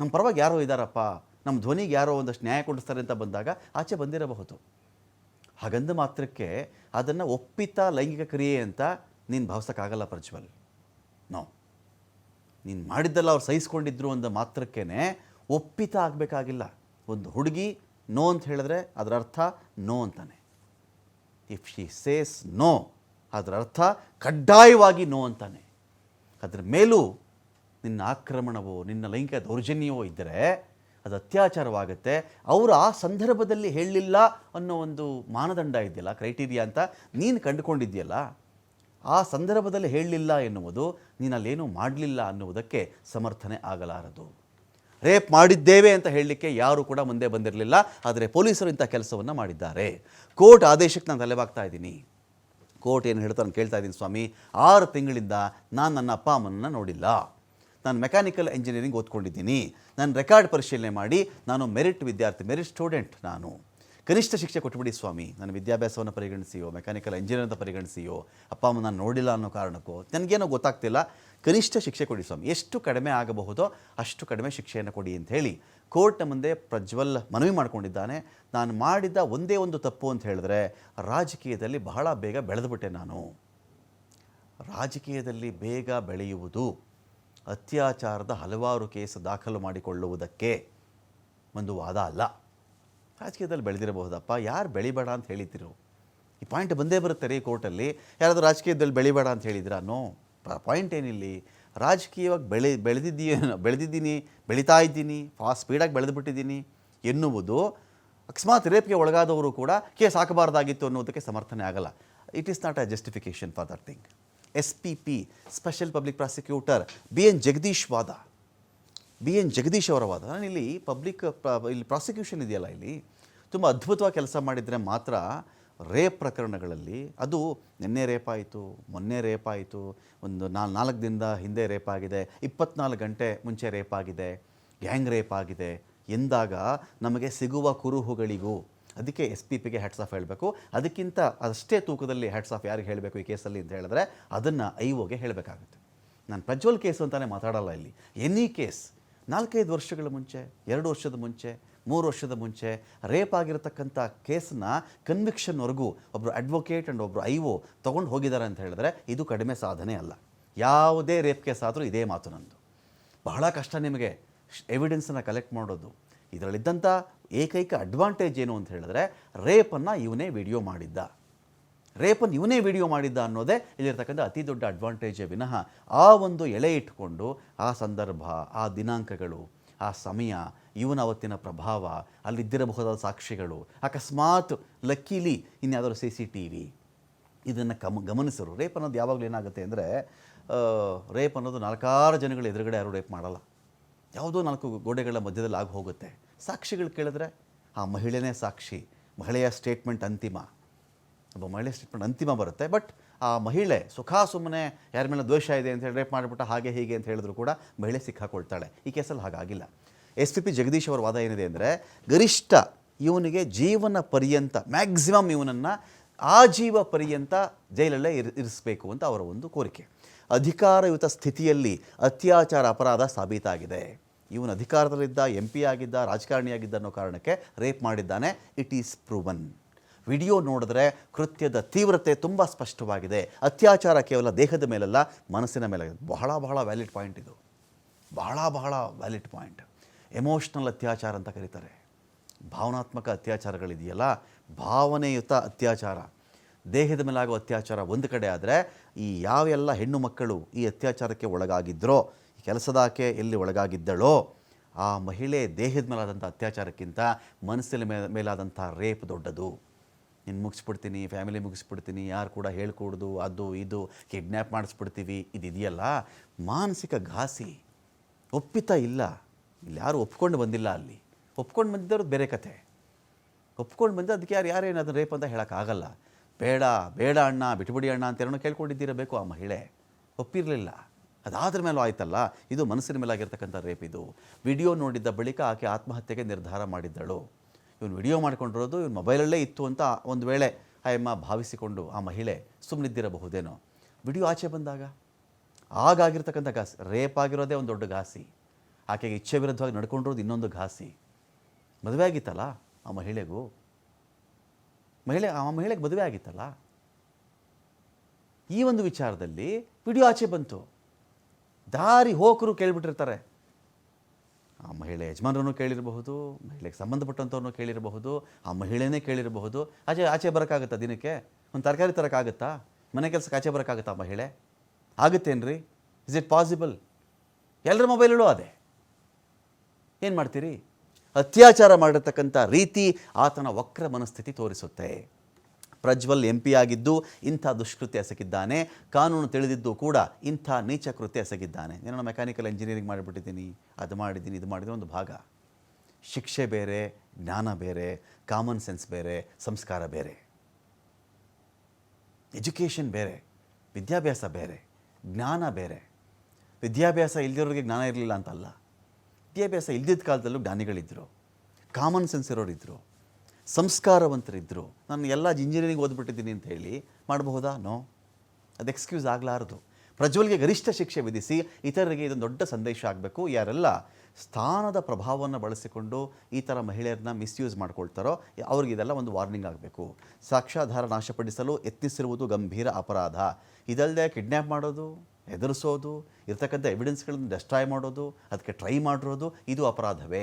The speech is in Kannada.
ನಮ್ಮ ಪರವಾಗಿ ಯಾರೋ ಇದ್ದಾರಪ್ಪ ನಮ್ಮ ಧ್ವನಿಗೆ ಯಾರೋ ಒಂದಷ್ಟು ನ್ಯಾಯ ಕೊಡಿಸ್ತಾರೆ ಅಂತ ಬಂದಾಗ ಆಚೆ ಬಂದಿರಬಹುದು. ಹಾಗಂದ ಮಾತ್ರಕ್ಕೆ ಅದನ್ನು ಒಪ್ಪಿತ ಲೈಂಗಿಕ ಕ್ರಿಯೆ ಅಂತ ನೀನು ಭಾವಿಸೋಕ್ಕಾಗಲ್ಲ ಪ್ರಜ್ವಲ್. ನೋ. ನೀನು ಮಾಡಿದ್ದಲ್ಲ ಅವ್ರು ಸಹಿಸ್ಕೊಂಡಿದ್ರು ಅಂದ ಮಾತ್ರಕ್ಕೇ ಒಪ್ಪಿತ ಆಗಬೇಕಾಗಿಲ್ಲ. ಒಂದು ಹುಡುಗಿ ನೋ ಅಂತ ಹೇಳಿದ್ರೆ ಅದರ ಅರ್ಥ ನೋ ಅಂತಾನೆ. ಇಫ್ ಶಿ ಸೇಸ್ ನೋ ಅದರ ಅರ್ಥ ಕಡ್ಡಾಯವಾಗಿ ನೋ ಅಂತಾನೆ. ಅದರ ಮೇಲೂ ನಿನ್ನ ಆಕ್ರಮಣವೋ, ನಿನ್ನ ಲೈಂಗಿಕ ದೌರ್ಜನ್ಯವೋ ಇದ್ದರೆ ಅದು ಅತ್ಯಾಚಾರವಾಗುತ್ತೆ. ಅವರು ಆ ಸಂದರ್ಭದಲ್ಲಿ ಹೇಳಲಿಲ್ಲ ಅನ್ನೋ ಒಂದು ಮಾನದಂಡ ಇದೆಯಲ್ಲ, ಕ್ರೈಟೀರಿಯಾ ಅಂತ ನೀನು ಕಂಡುಕೊಂಡಿದ್ದೀಯಲ್ಲ, ಆ ಸಂದರ್ಭದಲ್ಲಿ ಹೇಳಲಿಲ್ಲ ಎನ್ನುವುದು ನೀನು ಅಲ್ಲೇನೂ ಮಾಡಲಿಲ್ಲ ಅನ್ನುವುದಕ್ಕೆ ಸಮರ್ಥನೆ ಆಗಲಾರದು. ರೇಪ್ ಮಾಡಿದ್ದೇವೆ ಅಂತ ಹೇಳಲಿಕ್ಕೆ ಯಾರು ಕೂಡ ಮುಂದೆ ಬಂದಿರಲಿಲ್ಲ, ಆದರೆ ಪೊಲೀಸರು ಇಂಥ ಕೆಲಸವನ್ನು ಮಾಡಿದ್ದಾರೆ. ಕೋರ್ಟ್ ಆದೇಶಕ್ಕೆ ನಾನು ತಲೆಬಾಗ್ತಾ ಇದ್ದೀನಿ. ಕೋರ್ಟ್ ಏನು ಹೇಳ್ತಾನೆ ಕೇಳ್ತಾ ಇದ್ದೀನಿ ಸ್ವಾಮಿ. ಆರು ತಿಂಗಳಿಂದ ನಾನು ನನ್ನ ಅಪ್ಪ, ಅಮ್ಮನನ್ನು ನೋಡಿಲ್ಲ. ನಾನು ಮೆಕ್ಯಾನಿಕಲ್ ಇಂಜಿನಿಯರಿಂಗ್ ಓದ್ಕೊಂಡಿದ್ದೀನಿ. ನಾನು ರೆಕಾರ್ಡ್ ಪರಿಶೀಲನೆ ಮಾಡಿ, ನಾನು ಮೆರಿಟ್ ವಿದ್ಯಾರ್ಥಿ ಮೆರಿಟ್ ಸ್ಟೂಡೆಂಟ್ ನಾನು. ಕನಿಷ್ಠ ಶಿಕ್ಷೆ ಕೊಟ್ಟುಬಿಡಿ ಸ್ವಾಮಿ. ನನ್ನ ವಿದ್ಯಾಭ್ಯಾಸವನ್ನು ಪರಿಗಣಿಸಿಯೋ ಮೆಕ್ಯಾನಿಕಲ್ ಇಂಜಿನಿಯರ್ ಅಂತ ಪರಿಗಣಿಸಿಯೋ, ಅಪ್ಪ, ಅಮ್ಮ ನಾನು ನೋಡಿಲ್ಲ ಅನ್ನೋ ಕಾರಣಕ್ಕೋ ನನಗೇನೋ ಗೊತ್ತಾಗ್ತಿಲ್ಲ. ಕನಿಷ್ಠ ಶಿಕ್ಷೆ ಕೊಡಿ ಸ್ವಾಮಿ. ಎಷ್ಟು ಕಡಿಮೆ ಆಗಬಹುದೋ ಅಷ್ಟು ಕಡಿಮೆ ಶಿಕ್ಷೆಯನ್ನು ಕೊಡಿ ಅಂತ ಹೇಳಿ ಕೋರ್ಟ್ನ ಮುಂದೆ ಪ್ರಜ್ವಲ್ ಮನವಿ ಮಾಡಿಕೊಂಡಿದ್ದಾನೆ. ನಾನು ಮಾಡಿದ ಒಂದೇ ಒಂದು ತಪ್ಪು ಅಂತ ಹೇಳಿದ್ರೆ ರಾಜಕೀಯದಲ್ಲಿ ಬಹಳ ಬೇಗ ಬೆಳೆದುಬಿಟ್ಟೆ ನಾನು. ರಾಜಕೀಯದಲ್ಲಿ ಬೇಗ ಬೆಳೆಯುವುದು. ಅತ್ಯಾಚಾರದ ಹಲವಾರು ಕೇಸ್ ದಾಖಲು ಮಾಡಿಕೊಳ್ಳುವುದಕ್ಕೆ ಒಂದು ವಾದ ಅಲ್ಲ. ರಾಜಕೀಯದಲ್ಲಿ ಬೆಳೆದಿರಬಹುದಪ್ಪ. ಯಾರು ಬೆಳಿಬೇಡ ಅಂತ ಹೇಳಿದ್ರು ಈ ಪಾಯಿಂಟ್ ಬಂದೇ ಬರುತ್ತೆ ರೀ ಕೋರ್ಟಲ್ಲಿ. ಯಾರಾದರೂ ರಾಜಕೀಯದಲ್ಲಿ ಬೆಳಿಬೇಡ ಅಂತ ಹೇಳಿದ್ರಾ ನೋ. ಪಾಯಿಂಟ್ ಏನಿಲ್ಲಿ? ರಾಜಕೀಯವಾಗಿ ಬೆಳೆ ಬೆಳೆದಿದ್ದೀ ಬೆಳೆದಿದ್ದೀನಿ, ಬೆಳೀತಾ ಇದ್ದೀನಿ ಫಾಸ್ಟ್ ಸ್ಪೀಡಾಗಿ ಬೆಳೆದುಬಿಟ್ಟಿದ್ದೀನಿ ಎನ್ನುವುದು ಅಕಸ್ಮಾತ್ ರೇಪ್ಗೆ ಒಳಗಾದವರು ಕೂಡ ಕೇಸ್ ಹಾಕಬಾರ್ದಾಗಿತ್ತು ಅನ್ನೋದಕ್ಕೆ ಸಮರ್ಥನೆ ಆಗಲ್ಲ. It is not a justification for that thing S P P special public prosecutor B N Jagadish ವಾದ ಬಿ ಎನ್ ಜಗದೀಶ್ ಅವರ ವಾದ. ನಾನು ಇಲ್ಲಿ ಪಬ್ಲಿಕ್ ಇಲ್ಲಿ ಪ್ರಾಸಿಕ್ಯೂಷನ್ ಇದೆಯಲ್ಲ ಇಲ್ಲಿ. ತುಂಬ ಅದ್ಭುತವಾಗಿ ಕೆಲಸ ಮಾಡಿದರೆ ಮಾತ್ರ ರೇಪ್ ಪ್ರಕರಣಗಳಲ್ಲಿ, ಅದು ನಿನ್ನೆ ರೇಪ್ ಆಯಿತು, ಮೊನ್ನೆ ರೇಪ್ ಆಯಿತು, ಒಂದು ನಾಲ್, ನಾಲ್ಕು ದಿನದ ಹಿಂದೆ ರೇಪ್ ಆಗಿದೆ, ಇಪ್ಪತ್ನಾಲ್ಕು ಗಂಟೆ ಮುಂಚೆ ರೇಪ್ ಆಗಿದೆ ಗ್ಯಾಂಗ್ ರೇಪ್ ಆಗಿದೆ, ಎಂದಾಗ ನಮಗೆ ಸಿಗುವ ಕುರುಹುಗಳಿಗೂ ಅದಕ್ಕೆ ಎಸ್ ಪಿ ಪಿಗೆ ಹ್ಯಾಟ್ಸ್ ಆಫ್ ಹೇಳಬೇಕು. ಅದಕ್ಕಿಂತ ಅಷ್ಟೇ ತೂಕದಲ್ಲಿ ಹ್ಯಾಟ್ಸ್ ಆಫ್ ಯಾರಿಗೆ ಹೇಳಬೇಕು ಈ ಕೇಸಲ್ಲಿ ಅಂತ ಹೇಳಿದ್ರೆ ಅದನ್ನು ಐ ಒಗೆ ಹೇಳಬೇಕಾಗುತ್ತೆ. ನಾನು ಪ್ರಜ್ವಲ್ ಕೇಸು ಅಂತಲೇ ಮಾತಾಡಲ್ಲ ಇಲ್ಲಿ. ಎನಿ ಕೇಸ್, ನಾಲ್ಕೈದು ವರ್ಷಗಳ ಮುಂಚೆ, ಎರಡು ವರ್ಷದ ಮುಂಚೆ, ಮೂರು ವರ್ಷದ ಮುಂಚೆ ರೇಪ್ ಆಗಿರತಕ್ಕಂಥ ಕೇಸನ್ನ ಕನ್ವಿಕ್ಷನ್ವರೆಗೂ ಒಬ್ಬರು ಅಡ್ವೊಕೇಟ್ ಆ್ಯಂಡ್ ಒಬ್ಬರು ಐ ಒ ತೊಗೊಂಡು ಹೋಗಿದ್ದಾರೆ ಅಂತ ಹೇಳಿದ್ರೆ ಇದು ಕಡಿಮೆ ಸಾಧನೆ ಅಲ್ಲ. ಯಾವುದೇ ರೇಪ್ ಕೇಸ್ ಆದರೂ ಇದೇ ಮಾತು ನಂದು. ಬಹಳ ಕಷ್ಟ ನಿಮಗೆ ಎವಿಡೆನ್ಸನ್ನು ಕಲೆಕ್ಟ್ ಮಾಡೋದು. ಇದರಲ್ಲಿದ್ದಂಥ ಏಕೈಕ ಅಡ್ವಾಂಟೇಜ್ ಏನು ಅಂತ ಹೇಳಿದ್ರೆ ರೇಪನ್ನು ಇವನೇ ವಿಡಿಯೋ ಮಾಡಿದ್ದ. ರೇಪನ್ನು ಇವನೇ ವಿಡಿಯೋ ಮಾಡಿದ್ದ ಅನ್ನೋದೇ ಇಲ್ಲಿರ್ತಕ್ಕಂಥ ಅತಿ ದೊಡ್ಡ ಅಡ್ವಾಂಟೇಜೇ ವಿನಃ ಆ ಒಂದು ಎಳೆ ಇಟ್ಕೊಂಡು ಆ ಸಂದರ್ಭ, ಆ ದಿನಾಂಕಗಳು, ಆ ಸಮಯ, ಇವನ ಅವತ್ತಿನ ಪ್ರಭಾವ, ಅಲ್ಲಿದ್ದಿರಬಹುದಾದ ಸಾಕ್ಷಿಗಳು, ಅಕಸ್ಮಾತ್ ಲಕ್ಕಿಲಿ ಇನ್ಯಾವುದಾದ್ರು ಸಿ ಸಿ ಟಿ ವಿ. ಇದನ್ನು ಕಮ್, ಗಮನಿಸರು. ರೇಪ್ ಅನ್ನೋದು ಯಾವಾಗಲೂ ಏನಾಗುತ್ತೆ ಅಂದರೆ ರೇಪ್ ಅನ್ನೋದು ನಾಲ್ಕಾರು ಜನಗಳ ಎದುರುಗಡೆ ಯಾರು ರೇಪ್ ಮಾಡಲ್ಲ. ಯಾವುದೋ ನಾಲ್ಕು ಗೋಡೆಗಳ ಮಧ್ಯದಲ್ಲಿ ಆಗಿ ಹೋಗುತ್ತೆ. ಸಾಕ್ಷಿಗಳು ಕೇಳಿದ್ರೆ ಆ ಮಹಿಳೆಯೇ ಸಾಕ್ಷಿ, ಮಹಿಳೆಯ ಸ್ಟೇಟ್ಮೆಂಟ್ ಅಂತಿಮ. ಒಬ್ಬ ಮಹಿಳೆ ಸ್ಟೇಟ್ಮೆಂಟ್ ಅಂತಿಮ ಬರುತ್ತೆ ಬಟ್ ಆ ಮಹಿಳೆ ಸುಖ ಸುಮ್ಮನೆ ಯಾರ ಮೇಲೆ ದ್ವೇಷ ಇದೆ ಅಂತ ಹೇಳಿ ರೇಪ್ ಮಾಡಿಬಿಟ್ಟು ಹಾಗೆ ಹೀಗೆ ಅಂತ ಹೇಳಿದ್ರು ಕೂಡ ಮಹಿಳೆ ಸಿಕ್ಕಾಕೊಳ್ತಾಳೆ. ಈ ಕೇಸಲ್ಲಿ ಹಾಗಾಗಿಲ್ಲ. ಎಸ್ ಪಿ ಪಿ ಜಗದೀಶ್ ಅವರ ವಾದ ಏನಿದೆ ಅಂದರೆ, ಗರಿಷ್ಠ ಇವನಿಗೆ ಜೀವನ ಪರ್ಯಂತ ಮ್ಯಾಕ್ಸಿಮಮ್ ಇವನನ್ನು ಆಜೀವ ಪರ್ಯಂತ ಜೈಲಲ್ಲೇ ಇರ್, ಇರಿಸಬೇಕು ಅಂತ ಅವರ ಒಂದು ಕೋರಿಕೆ. ಅಧಿಕಾರಯುತ ಸ್ಥಿತಿಯಲ್ಲಿ ಅತ್ಯಾಚಾರ ಅಪರಾಧ ಸಾಬೀತಾಗಿದೆ. ಇವನು ಅಧಿಕಾರದಲ್ಲಿದ್ದ ಎಂ ಪಿ ಆಗಿದ್ದ, ರಾಜಕಾರಣಿಯಾಗಿದ್ದ ಅನ್ನೋ ಕಾರಣಕ್ಕೆ ರೇಪ್ ಮಾಡಿದ್ದಾನೆ. ಇಟ್ ಈಸ್ ಪ್ರೂವನ್ ವಿಡಿಯೋ ನೋಡಿದ್ರೆ ಕೃತ್ಯದ ತೀವ್ರತೆ ತುಂಬ ಸ್ಪಷ್ಟವಾಗಿದೆ. ಅತ್ಯಾಚಾರ ಕೇವಲ ದೇಹದ ಮೇಲಲ್ಲ, ಮನಸ್ಸಿನ ಮೇಲೆ. ಬಹಳ ಬಹಳ ವ್ಯಾಲಿಡ್ ಪಾಯಿಂಟ್ ಇದು. ಬಹಳ ಬಹಳ ವ್ಯಾಲಿಡ್ ಪಾಯಿಂಟ್ ಎಮೋಷ್ನಲ್ ಅತ್ಯಾಚಾರ ಅಂತ ಕರೀತಾರೆ. ಭಾವನಾತ್ಮಕ ಅತ್ಯಾಚಾರಗಳಿದೆಯಲ್ಲ, ಭಾವನೆಯುತ ಅತ್ಯಾಚಾರ. ದೇಹದ ಮೇಲಾಗುವ ಅತ್ಯಾಚಾರ ಒಂದು ಕಡೆ ಆದರೆ, ಈ ಯಾವೆಲ್ಲ ಹೆಣ್ಣು ಮಕ್ಕಳು ಈ ಅತ್ಯಾಚಾರಕ್ಕೆ ಒಳಗಾಗಿದ್ದರೋ ಕೆಲಸದಾಕೆ ಎಲ್ಲಿ ಒಳಗಾಗಿದ್ದಳೋ ಆ ಮಹಿಳೆ ದೇಹದ ಮೇಲಾದಂಥ ಅತ್ಯಾಚಾರಕ್ಕಿಂತ ಮನಸ್ಸಿನ ಮೇಲೆ ಮೇಲಾದಂಥ ರೇಪ್ ದೊಡ್ಡದು. ನಿನ್ನ ಮುಗಿಸ್ಬಿಡ್ತೀನಿ, ಫ್ಯಾಮಿಲಿ ಮುಗಿಸ್ಬಿಡ್ತೀನಿ, ಯಾರು ಕೂಡ ಹೇಳ್ಕೊಡ್ದು, ಅದು, ಇದು ಕಿಡ್ನ್ಯಾಪ್ ಮಾಡಿಸ್ಬಿಡ್ತೀವಿ, ಇದಿದೆಯಲ್ಲ? ಮಾನಸಿಕ ಘಾಸಿ. ಒಪ್ಪಿತ ಇಲ್ಲ. ಇಲ್ಲಿ ಯಾರು ಒಪ್ಕೊಂಡು ಬಂದಿಲ್ಲ ಅಲ್ಲಿ. ಒಪ್ಕೊಂಡು ಬಂದಿದ್ದವ್ರದ್ದು ಬೇರೆ ಕತೆ ಒಪ್ಕೊಂಡು ಬಂದ ಅದಕ್ಕೆ ಯಾರು ಯಾರೇನು ಅದನ್ನು ರೇಪ್ ಅಂತ ಹೇಳೋಕ್ಕಾಗಲ್ಲ ಬೇಡ ಬೇಡ ಅಣ್ಣ, ಬಿಟ್ಬಿಡಿ ಅಣ್ಣ ಅಂತ ಏನೋ ಕೇಳ್ಕೊಂಡಿದ್ದಿರಬೇಕು ಆ ಮಹಿಳೆ. ಒಪ್ಪಿರಲಿಲ್ಲ. ಅದಾದ್ರ ಮೇಲೂ ಆಯ್ತಲ್ಲ, ಇದು ಮನಸ್ಸಿನ ಮೇಲಾಗಿರ್ತಕ್ಕಂಥ ರೇಪ್ ಇದು. ವಿಡಿಯೋ ನೋಡಿದ್ದ ಬಳಿಕ ಆಕೆ ಆತ್ಮಹತ್ಯೆಗೆ ನಿರ್ಧಾರ ಮಾಡಿದ್ದಳು. ಇವನು ವಿಡಿಯೋ ಮಾಡ್ಕೊಂಡಿರೋದು ಇವನು ಮೊಬೈಲಲ್ಲೇ ಇತ್ತು ಅಂತ ಒಂದು ವೇಳೆ ಆಯಮ್ಮ ಭಾವಿಸಿಕೊಂಡು ಆ ಮಹಿಳೆ ಸುಮ್ಮನಿದ್ದಿರಬಹುದೇನೋ ವಿಡಿಯೋ ಆಚೆ ಬಂದಾಗ ಆಗಾಗಿರ್ತಕ್ಕಂಥ ಘಾಸಿ, ರೇಪ್ ಆಗಿರೋದೇ ಒಂದು ದೊಡ್ಡ ಘಾಸಿ. ಆಕೆಗೆ ಇಚ್ಛೆ ವಿರುದ್ಧವಾಗಿ ನಡ್ಕೊಂಡಿರೋದು ಇನ್ನೊಂದು ಘಾಸಿ. ಮದುವೆ ಆಗಿತ್ತಲ್ಲ ಆ ಮಹಿಳೆಗೂ? ಮಹಿಳೆ, ಆ ಮಹಿಳೆಗೆ ಮದುವೆ ಆಗಿತ್ತಲ್ಲ? ಈ ಒಂದು ವಿಚಾರದಲ್ಲಿ ವಿಡಿಯೋ ಆಚೆ ಬಂತು. ದಾರಿ ಹೋಕರು ಕೇಳಿಬಿಟ್ಟಿರ್ತಾರೆ. ಆ ಮಹಿಳೆ ಯಜಮಾನರನ್ನು ಕೇಳಿರಬಹುದು, ಮಹಿಳೆಗೆ ಸಂಬಂಧಪಟ್ಟಂಥವ್ರನ್ನು ಕೇಳಿರಬಹುದು, ಆ ಮಹಿಳೆನೇ ಕೇಳಿರಬಹುದು. ಆಚೆ ಆಚೆ ಬರೋಕ್ಕಾಗುತ್ತಾ ದಿನಕ್ಕೆ? ಒಂದು ತರಕಾರಿ ತರೋಕ್ಕಾಗುತ್ತಾ? ಮನೆ ಕೆಲಸಕ್ಕೆ ಆಚೆ ಬರೋಕ್ಕಾಗುತ್ತಾ ಮಹಿಳೆ? ಆಗುತ್ತೇನ್ರಿ? ಇಸ್ ಇಟ್ ಪಾಸಿಬಲ್ ಎಲ್ಲರ ಮೊಬೈಲಲ್ಲೂ ಅದೇ. ಏನು ಮಾಡ್ತೀರಿ? ಅತ್ಯಾಚಾರ ಮಾಡಿರ್ತಕ್ಕಂಥ ರೀತಿ ಆತನ ವಕ್ರ ಮನಸ್ಥಿತಿ ತೋರಿಸುತ್ತೆ. ಪ್ರಜ್ವಲ್ ಎಂ ಆಗಿದ್ದು ಇಂಥ ದುಷ್ಕೃತ್ಯ ಎಸಗಿದ್ದಾನೆ. ಕಾನೂನು ತಿಳಿದಿದ್ದು ಕೂಡ ಇಂಥ ನೀಚ ಕೃತ್ಯ ಎಸಗಿದ್ದಾನೆ. ನಾನು ಮೆಕ್ಯಾನಿಕಲ್ ಇಂಜಿನಿಯರಿಂಗ್ ಮಾಡಿಬಿಟ್ಟಿದ್ದೀನಿ, ಅದು ಮಾಡಿದ್ದೀನಿ, ಇದು ಮಾಡಿದ್ದೀನಿ ಒಂದು ಭಾಗ. ಶಿಕ್ಷೆ ಬೇರೆ, ಜ್ಞಾನ ಬೇರೆ ಕಾಮನ್ ಸೆನ್ಸ್ ಬೇರೆ, ಸಂಸ್ಕಾರ ಬೇರೆ. ಎಜುಕೇಷನ್ ಬೇರೆ, ವಿದ್ಯಾಭ್ಯಾಸ ಬೇರೆ, ಜ್ಞಾನ ಬೇರೆ. ವಿದ್ಯಾಭ್ಯಾಸ ಇಲ್ದಿರೋರಿಗೆ ಜ್ಞಾನ ಇರಲಿಲ್ಲ ಅಂತಲ್ಲ. ವಿದ್ಯಾಭ್ಯಾಸ ಇಲ್ದಿದ್ದ ಕಾಲದಲ್ಲೂ ಜ್ಞಾನಿಗಳಿದ್ದರು ಕಾಮನ್ ಸೆನ್ಸ್ ಇರೋರಿದ್ದರು ಸಂಸ್ಕಾರವಂತರಿದ್ದರು ನಾನು ಎಲ್ಲ ಇಂಜಿನಿಯರಿಂಗ್ ಓದ್ಬಿಟ್ಟಿದ್ದೀನಿ ಅಂತ ಹೇಳಿ ಮಾಡಬಹುದಾ? ನೋ ಅದು ಎಕ್ಸ್ಕ್ಯೂಸ್ ಆಗಲಾರದು. ಪ್ರಜ್ವಲ್ಗೆ ಗರಿಷ್ಠ ಶಿಕ್ಷೆ ವಿಧಿಸಿ ಇತರರಿಗೆ ಇದೊಂದು ದೊಡ್ಡ ಸಂದೇಶ ಆಗಬೇಕು. ಯಾರೆಲ್ಲ ಸ್ಥಾನದ ಪ್ರಭಾವವನ್ನು ಬಳಸಿಕೊಂಡು ಈ ಥರ ಮಹಿಳೆಯರನ್ನ ಮಿಸ್ಯೂಸ್ ಮಾಡ್ಕೊಳ್ತಾರೋ, ಅವ್ರಿಗೆ ಇದೆಲ್ಲ ಒಂದು ವಾರ್ನಿಂಗ್ ಆಗಬೇಕು. ಸಾಕ್ಷ್ಯಾಧಾರ ನಾಶಪಡಿಸಲು ಯತ್ನಿಸಿರುವುದು ಗಂಭೀರ ಅಪರಾಧ. ಇದಲ್ಲದೆ ಕಿಡ್ನ್ಯಾಪ್ ಮಾಡೋದು, ಹೆದರಿಸೋದು, ಇರ್ತಕ್ಕಂಥ ಎವಿಡೆನ್ಸ್ಗಳನ್ನು ಡೆಸ್ಟ್ರಾಯ್ ಮಾಡೋದು, ಅದಕ್ಕೆ ಟ್ರೈ ಮಾಡಿರೋದು, ಇದು ಅಪರಾಧವೇ.